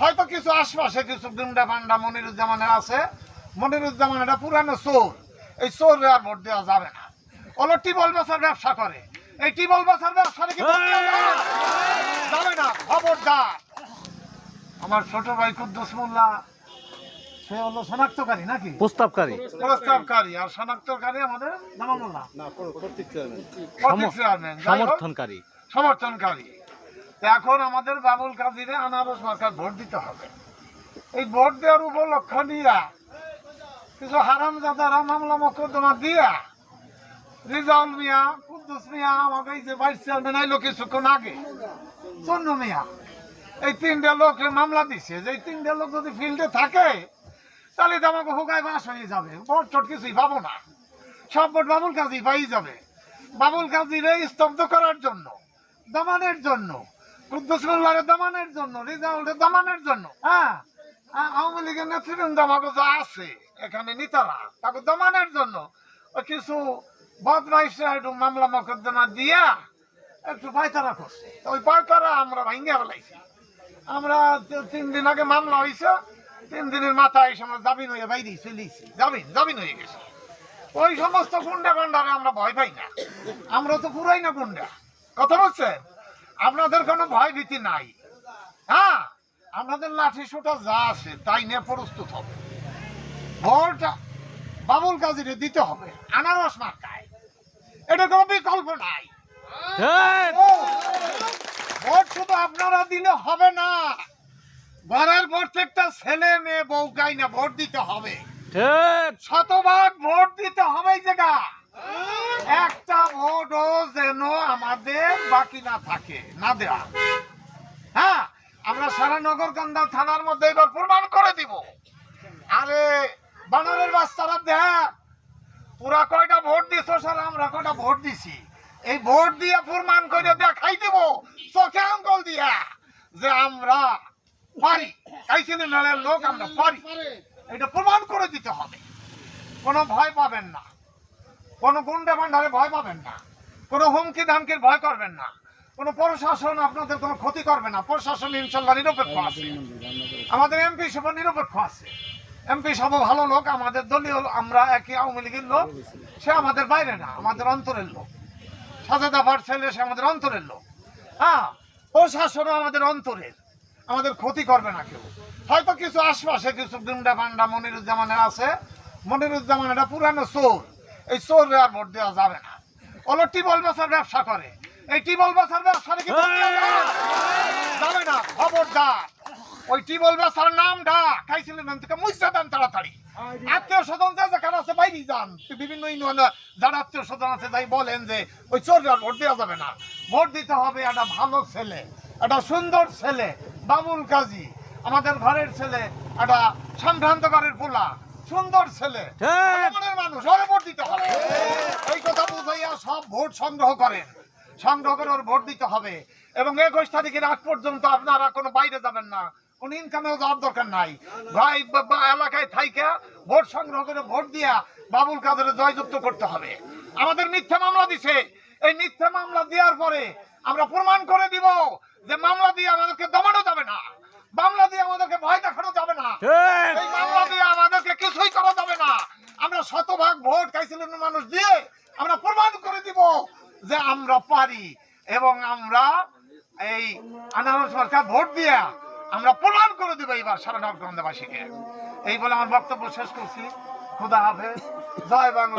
হয়তো কিছু আশপাশে কিছু গুন্ডা পান্ডা মনিরুজ্জামানের আছে। মনিরুজ্জামান এটা পুরানো চোর। এই চোর আর ভোট দেওয়া যাবে না। ওলো টিবল বেচার ব্যবসা করে। এই টিবল বেচার ব্যবসা নাকি যাবে? না? খবরদার। আমার ছোট ভাই কুদ্দুস মোল্লা সে হলো শনাক্তকারী নাকি? প্রস্তাবকারী। প্রস্তাবকারী আর শনাক্তকারী আমাদের হোক, সমর্থনকারী। সমর্থনকারী। এখন আমাদের বাবুল কাদিরে আনারস সরকার ভোট দিতে হবে। এই ভোট দেওয়ার উপলক্ষ নিয়ে কিছু হারাম জাদারা মামলা মকদ্দমা দিয়া রিজাউল মিয়া, কুদ্দুস মিয়া আমাকে যে ভাইস চেয়ারম্যান আইলো কিছুক্ষণ আগে, চন্নু মিয়া, এই তিনটা লোক মামলা দিছে। যে এই তিনটা লোক যদি ফিল্ডে থাকে, তাহলে তো আমাকে হুকায় বাস হয়ে যাবে। ভোট টোট কিছুই পাবো না। সব ভোট বাবুল কাজী পাই যাবে। বাবুল কাজীরে স্তব্ধ করার জন্য, দমানের জন্য কুদ্দুস মোল্লারে দমানের জন্য, রিজাউলের দমানের জন্য। হ্যাঁ? আওয়ামী লীগের নেতৃবৃন্দ আমাকে যা আছে, এখানে নিতারা, তাকে দমানের জন্য। কিছু বদমাইশরা একটু মামলা মকদ্দমা দিয়া একটু পায়তারা করছে। ওই পায়তারা আমরা ভাঙ্গে ফেলাইছি। আমরা তিন দিন আগে মামলা হয়েছে তিন দিনের মাথায় এসে আমরা জামিন হয়ে বাইরে চলেছি জামিন জামিন হয়ে গেছে। ওই সমস্ত গুন্ডা গান্ডারে আমরা ভয় পাই না। আমরা তো পুরাই না গুন্ডা। কথা বলছেন? আপনাদের কোনো ভয় ভীতি নাই। হ্যাঁ আপনাদের লাঠি সোটা যা আছে তাই নিয়ে প্রস্তুত হবে। ভোট বাবুল কাজিরে দিতে হবে আনারস মার্কায়। এটা কোনো বিকল্প নাই। ভোট শুধু আপনারা দিলে হবে না। ঘরের প্রত্যেকটা ছেলে মেয়ে বউকাই না ভোট দিতে হবে। শতভাগ ভোট দিতে হবে জায়গা একটা ভোটও যেন আমাদের বাকি না থাকে, না দেওয়া হ্যাঁ আমরা সারা নগরকান্দা থানার মধ্যে এবার প্রমাণ করে দিব। আরে, বানরের বাচ্চারা দেখ পুরা কয়টা ভোট দিছ সারা, আমরা কয়টা ভোট দিছি? এই ভোট দিয়ে প্রমাণ করে দেখাই দেব, চোখে আঙ্কল দিয়া, যে আমরা পারি। কাইছিলেন নালের লোক আমরা পারি। এটা প্রমাণ করে দিতে হবে। কোনো ভয় পাবেন না। কোনো গুন্ডা ভান্ডারে ভয় পাবেন না। কোনো হুমকি ধামকির ভয় করবেন না। কোনো প্রশাসন আপনাদের কোনো ক্ষতি করবে না। প্রশাসন ইনশাল্লাহ নিরপেক্ষ আছে। আমাদের এমপি সব নিরপেক্ষ আছে। এমপি সব ভালো লোক, আমাদের দলীয় আমরা একই আওয়ামী লীগের লোক। সে আমাদের বাইরে না, আমাদের অন্তরের লোক। সাজাদা ভাট ছেলে, সে আমাদের অন্তরের লোক। হ্যাঁ প্রশাসনও আমাদের অন্তরের। আমাদের ক্ষতি করবে না কেউ। হয়তো কিছু আশপাশে কিছু গুন্ডা পান্ডা মনিরুজ্জামানের আছে। মনিরুজ্জামান এটা পুরানো চোর। এই চোর আর ভোট দেওয়া যাবে না। ওলো টিবল বেচার ব্যবসা করে। এই টিবল বেচার ব্যবসা নাকি যাবে? না? খবরদার। ওই টিবল বেচার নামটা খাইছিলেন না থেকে দেন তাড়াতাড়ি। আত্মীয় স্বজন যা যেখানে আছে বাইরে যান। বিভিন্ন যারা আত্মীয় স্বজন আছে তাই বলেন যে, ওই চোর আর ভোট দেওয়া যাবে না। ভোট দিতে হবে একটা ভালো ছেলে, একটা সুন্দর ছেলে বাবুল কাজী। আমাদের ঘরের ছেলে, একটা সম্ভ্রান্ত ঘরের পোলা। সুন্দর ছেলে। মানুষ ওরে ভোট দিতে হবে। এই কথা বুঝাইয়া সব ভোট সংগ্রহ করেন। সংগ্রহ করে ওর ভোট দিতে হবে। এবং একুশ তারিখের আগ পর্যন্ত আপনারা কোনো বাইরে যাবেন না। কোন ইনকামেও যাওয়ার দরকার নাই। ভাই এলাকায় থাইকা ভোট সংগ্রহ করে ভোট দিয়া বাবুল কাদের জয়যুক্ত করতে হবে। আমাদের মিথ্যা মামলা দিছে। এই মিথ্যা মামলা দেওয়ার পরে আমরা প্রমাণ করে দিব যে মামলা দিয়ে আমাদেরকে দমানো যাবে না। মামলা দিয়ে আমাদেরকে ভয় দেখানো যাবে না ঠিক এই মামলা দিয়ে আমাদেরকে কিছুই করা যাবে না আমরা শতভাগ ভোট খাইছিলেন মানুষ দিয়ে আমরা প্রমাণ করে দিব যে আমরা পারি এবং আমরা এই আনারস সরকার ভোট দিয়ে আমরা প্রমাণ করে দিব এইবার সারা নবগন্ধবাসীকে এই বলে আমার বক্তব্য শেষ করছি। খুদা হাফেজ। জয় বাংলা